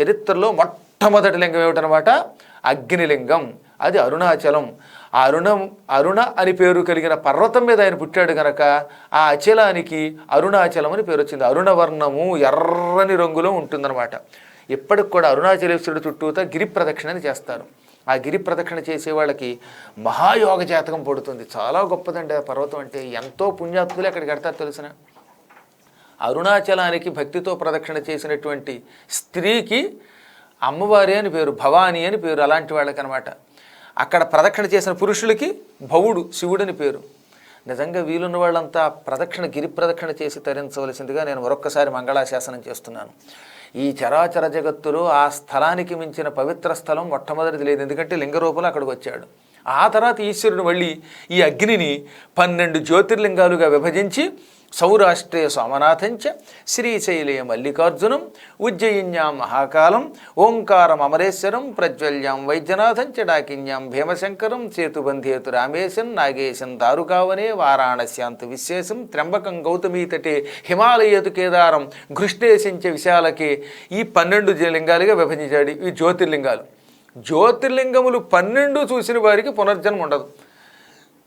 చరిత్రలో మొట్టమొదటి లింగం ఏమిటనమాట అగ్నిలింగం. అది అరుణాచలం. ఆ అరుణం అరుణ అని పేరు కలిగిన పర్వతం మీద ఆయన పుట్టాడు గనక ఆ అచలానికి అరుణాచలం అని పేరు వచ్చింది. అరుణవర్ణము ఎర్రని రంగులో ఉంటుందన్నమాట. ఇప్పటికి కూడా అరుణాచలేశ్వరుడు చుట్టూతా గిరి ప్రదక్షిణని చేస్తారు. ఆ గిరి ప్రదక్షిణ చేసే వాళ్ళకి మహాయోగ జాతకం పడుతుంది. చాలా గొప్పదండి ఆ పర్వతం అంటే. ఎంతో పుణ్యాత్ములు అక్కడికి కడతారు తెలిసిన అరుణాచలానికి భక్తితో ప్రదక్షిణ చేసినటువంటి స్త్రీకి అమ్మవారి అని పేరు భవాని అని పేరు అలాంటి వాళ్ళకి అనమాట అక్కడ ప్రదక్షిణ చేసిన పురుషులకి భవుడు శివుడని పేరు. నిజంగా వీలున్న వాళ్ళంతా ప్రదక్షిణ గిరి ప్రదక్షిణ చేసి తరించవలసిందిగా నేను మరొక్కసారి మంగళాశాసనం చేస్తున్నాను. ఈ చరాచర జగత్తులో ఆ స్థలానికి మించిన పవిత్ర స్థలం మొట్టమొదటిది లేదు. ఎందుకంటే లింగ రూపంలో అక్కడికి వచ్చాడు. ఆ తర్వాత ఈశ్వరుడు మళ్ళీ ఈ అగ్నిని పన్నెండు జ్యోతిర్లింగాలుగా విభజించి సౌరాష్ట్రే సోమనాథంచ శ్రీశైలే మల్లికార్జునం ఉజ్జయిన్యాం మహాకాలం ఓంకారం అమరేశ్వరం ప్రజ్వల్యాం వైద్యనాథం చ డాకిన్యాం భీమశంకరం సేతుబంధేతు రామేశం నాగేశం దారుకావనే వారాణస్యాంతు విశేషం త్ర్యంబకం గౌతమీ తటే హిమాలయతు కేదారం ఘృష్ణేశించ విశాలకే. ఈ పన్నెండు లింగాలుగా విభజించాడు ఈ జ్యోతిర్లింగాలు. జ్యోతిర్లింగములు పన్నెండు చూసిన వారికి పునర్జన్మ ఉండదు.